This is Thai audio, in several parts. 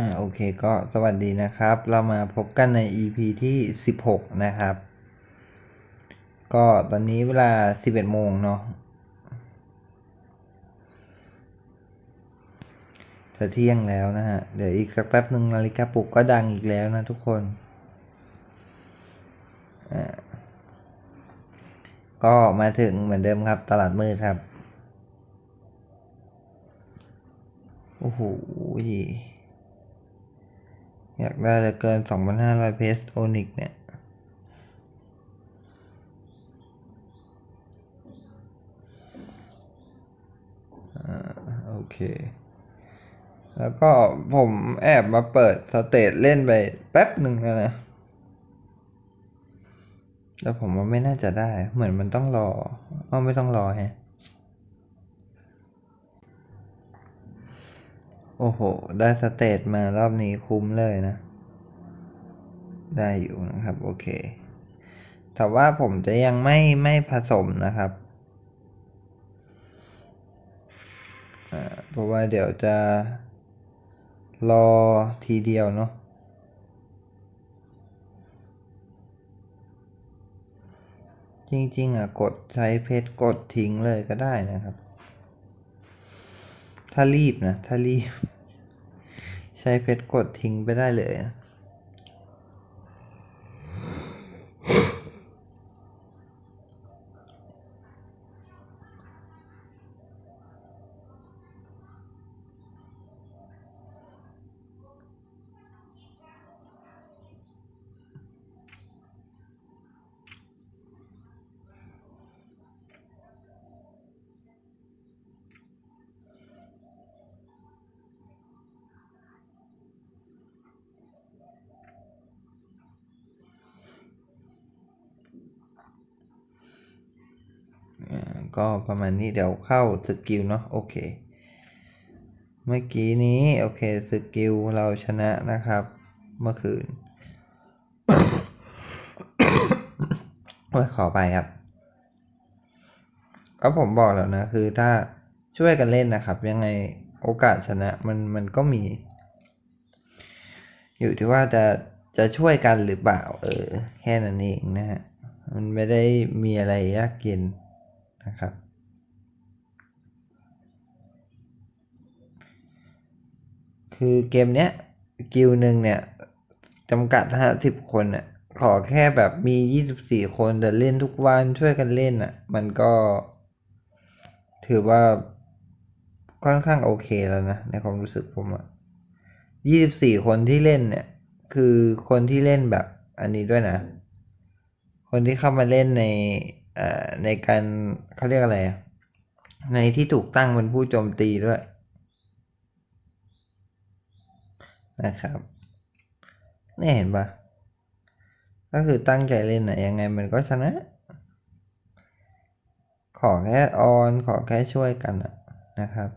อ่าโอเคก็สวัสดีนะครับ เรามาพบกันใน EP ที่ 16 นะครับ ก็ตอนนี้เวลา 11 โมงเนาะจะเที่ยงแล้วนะฮะ เดี๋ยวอีกสักแป๊บหนึ่งนาฬิกาปลุกก็ดังอีกแล้วนะทุกคนอ่าก็มาถึงเหมือนเดิมครับ ตลาดมืดครับ โอ้โห อยากได้เหลือเกิน 2,500 เพสโอนิกเนี่ย โอเค แล้วก็ผมแอบมาเปิดสเตจเล่นไปแป๊บหนึ่งแล้วนะแล้วผมว่าไม่น่าจะได้ เหมือนมันต้องรออ้อไม่ต้องรอแฮะ โอ้โห ได้สเตจมารอบนี้คุ้มเลยนะ ได้อยู่นะครับ โอเค แต่ว่าผมจะยังไม่ไม่ผสมนะครับ เพราะว่าเดี๋ยวจะรอทีเดียวเนาะจริงๆอะกดใช้เพชรกดทิ้งเลยก็ได้นะครับ ถ้ารีบนะ ถ้ารีบ ใช้เพชรกดทิ้งไปได้เลยนะ อ่า ก็ประมาณนี้เดี๋ยวเข้าสกิลเนาะโอเค เมื่อกี้นี้ โอเคสกิลเราชนะนะครับ เมื่อคืนโอ้ยขอไปครับก็ผมบอกแล้วนะ คือถ้าช่วยกันเล่นนะครับ ยังไงโอกาสชนะมันมันก็มี อยู่ที่ว่าจะจะช่วยกันหรือเปล่า เออ แค่นั้นเองนะฮะ มันไม่ได้มีอะไรยากเย็น นะครับ คือเกมเนี้ยกิลหนึ่งเนี่ยจำกัดห้าสิบคนอะขอแค่แบบมียี่สิบสี่คนแต่เล่นทุกวันช่วยกันเล่นอะ มันก็ ถือว่าค่อนข้างโอเคแล้วนะ ในความรู้สึกผมอะยี่สิบสี่คนที่เล่นเนี่ย คือคนที่เล่นแบบอันนี้ด้วยนะ คนที่เข้ามาเล่นใน ในการเขาเรียกอะไร ในที่ถูกตั้งเป็นผู้โจมตีด้วยนะครับนี่เห็นปะก็คือตั้งใจเล่นนะยังไงมันก็ชนะ ขอแค่ออน ขอแค่ช่วยกันอะนะครับ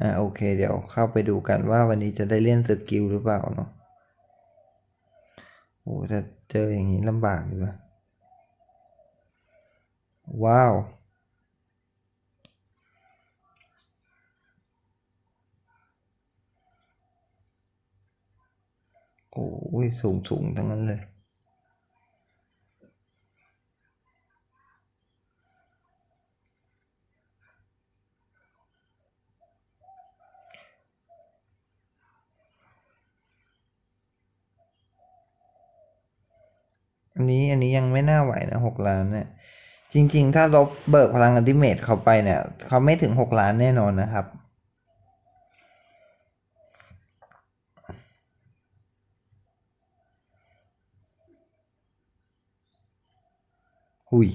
อ่าโอเคเดี๋ยวเข้าไปดูกันว่าวันนี้จะได้เล่นสกิลหรือเปล่าเนาะ โอ้จะเจออย่างนี้ลำบากอยู่นะว้าว โอ้ยสูงสูงทั้งนั้นเลย อันนี้อันนี้ยังไม่น่าไหวนะหกล้านเนี่ยจริง ๆ ถ้าลบเบิกพลังอันติเมตเขาไปเนี่ย เขาไม่ถึงหกล้านแน่นอนนะครับหุย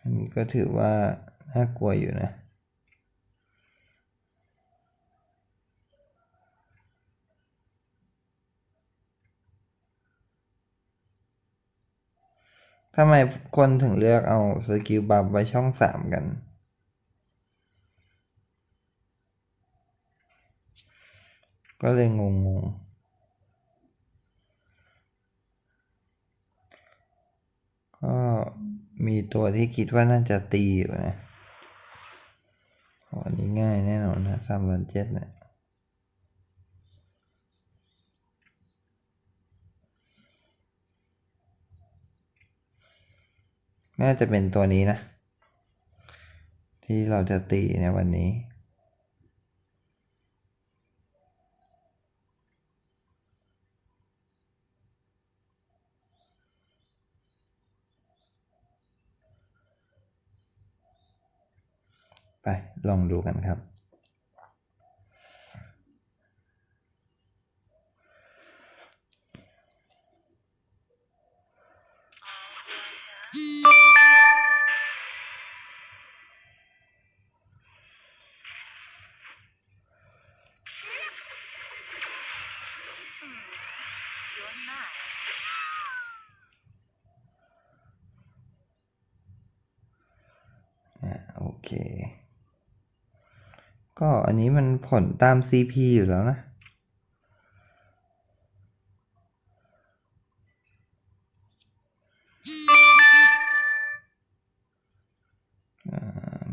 อันนี้ก็ถือว่าน่ากลัวอยู่นะ ทำไมคนถึงเลือกเอาสกิลบัฟไว้ช่องสามกัน ก็เลยงงงๆก็มีตัวที่คิดว่าน่าจะตีอยู่นะอันนี้ง่ายแน่นอนนะสามล้านเจ็ดเนี่ย น่าจะเป็นตัวนี้นะ ที่เราจะตีในวันนี้ ไปลองดูกันครับ ก็อันนี้มันผลตาม CP อยู่แล้วนะ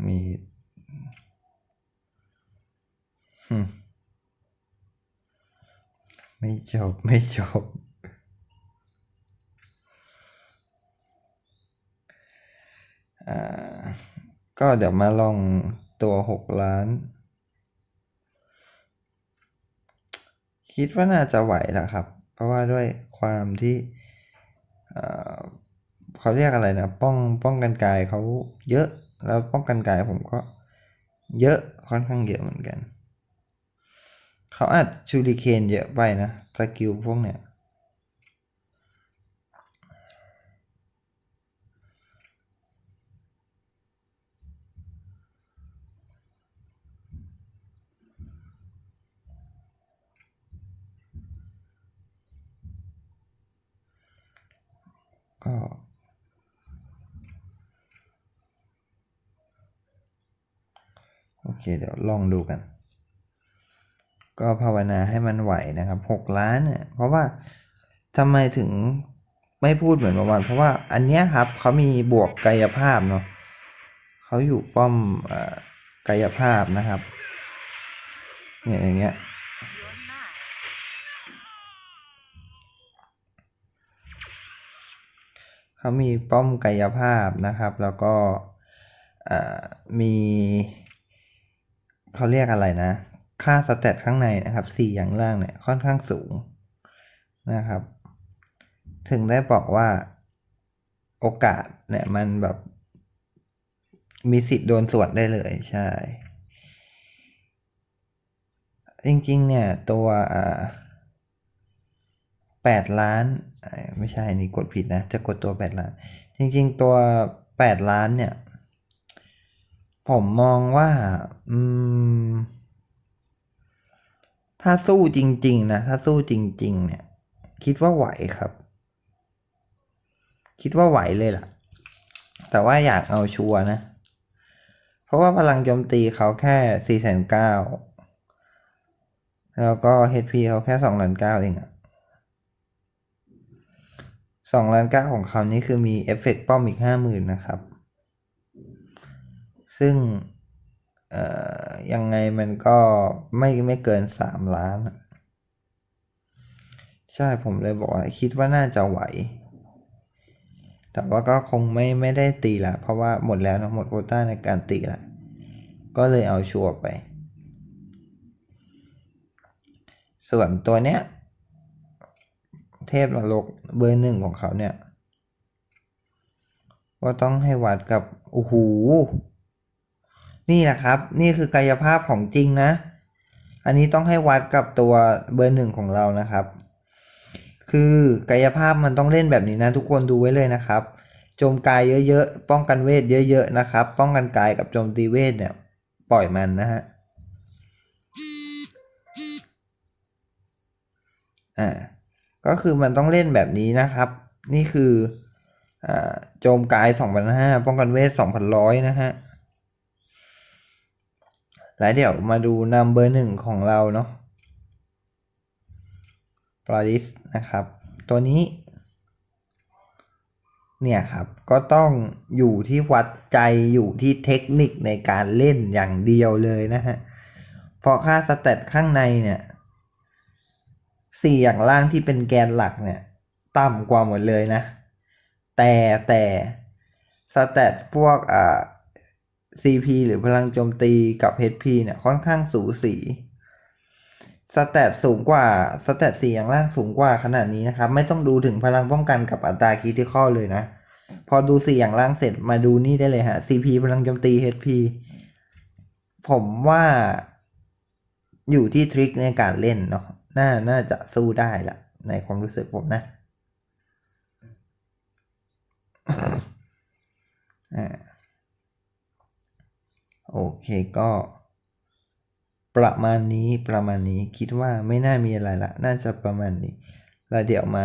มีหึไม่จบ ไม่จบ อ่า ก็เดี๋ยวมาลองตัวหกล้าน คิดว่าน่าจะไหวแหละครับ เพราะว่าด้วยความที่เอ่อเขาเรียกอะไรนะ ป้องป้องกันกายเขาเยอะ แล้วป้องกันกายผมก็เยอะค่อนข้างเยอะเหมือนกัน เขาอาจชูริเคนเยอะไปนะสกิลพวกเนี้ย ก็ โอเค เดี๋ยวลองดูกัน ก็ภาวนาให้มันไหวนะครับหกล้านเนี่ยเพราะว่าทำไมถึงไม่พูดเหมือนเมื่อวานเพราะว่าอันเนี้ยครับเขามีบวกกายภาพเนาะเขาอยู่ป้อมอกายภาพนะครับเนี่ยอย่างเงี้ย เขามีป้อมกายภาพนะครับ แล้วก็มีเขาเรียกอะไรนะ ค่าสแตทข้างในนะครับสี่อย่างล่างเนี่ยค่อนข้างสูงนะครับ ถึงได้บอกว่าโอกาสเนี่ยมันแบบมีสิทธิ์โดนสวนได้เลยใช่ จริงๆเนี่ยตัวอ่า แปดล้าน ไม่ใช่นี่กดผิดนะ จะกดตัวแปดล้าน จริงๆตัวแปดล้านเนี่ย ผมมองว่า อืม ถ้าสู้จริง ๆ นะ ถ้าสู้จริง ๆ เนี่ย คิดว่าไหวครับ คิดว่าไหวเลยล่ะ แต่ว่าอยากเอาชัวนะ เพราะว่าพลังโจมตีเขาแค่สี่แสนเก้าแล้วก็ HP เขาแค่สองล้านเก้าเองอะ สองล้านเก้าของเขานี่คือมีเอฟเฟกต์ป้อมอีกห้าหมื่นนะครับ ซึ่งยังไงมันก็ไม่ไม่เกินสามล้าน ใช่ผมเลยบอกว่าคิดว่าน่าจะไหว แต่ว่าก็คงไม่ไม่ได้ตีละ เพราะว่าหมดแล้วนะหมดโควต้าในการตีละ ก็เลยเอาชัวร์ไป ส่วนตัวเนี้ย เทพนรกเบอร์หนึ่งของเขาเนี่ย ก็ต้องให้วัดกับโอ้โหนี่แหละครับ นี่คือกายภาพของจริงนะ อันนี้ต้องให้วัดกับตัวเบอร์หนึ่งของเรานะครับ คือกายภาพมันต้องเล่นแบบนี้นะ ทุกคนดูไว้เลยนะครับ โจมกายเยอะๆ ป้องกันเวทเยอะๆนะครับ ป้องกันกายกับโจมตีเวทเนี่ย ปล่อยมันนะฮะอ่า ก็คือมันต้องเล่นแบบนี้นะครับ นี่คืออโจมกาย 2,500 ป้องกันเวท 2,100 นะฮะ แล้วเดี๋ยวมาดูนำเบอร์หนึ่งของเราเนาะปราดิสนะครับ ตัวนี้ เนี่ยครับ ก็ต้องอยู่ที่วัดใจอยู่ที่เทคนิคในการเล่นอย่างเดียวเลยนะฮะ เพราะค่าสเตตข้างในเนี่ย สี่อย่างล่างที่เป็นแกนหลักเนี่ย ต่ำกว่าหมดเลยนะ แต่แต่สเตตพวกอ่า CP หรือพลังโจมตีกับ HP เนี่ยค่อนข้างสูสีสเตตสูงกว่าสเตตสี่อย่างล่างสูงกว่าขนาดนี้นะครับ ไม่ต้องดูถึงพลังป้องกันกับอัตราคริติคอเลยนะ พอดูสี่อย่างล่างเสร็จมาดูนี่ได้เลยฮะ CP พลังโจมตี HP ผมว่าอยู่ที่ทริคในการเล่นเนาะ น่าน่าจะสู้ได้ละในความรู้สึกผมนะอ่าโอเคก็ประมาณนี้ประมาณนี้คิดว่าไม่น่ามีอะไรละ น่าจะประมาณนี้ แล้วเดี๋ยวมา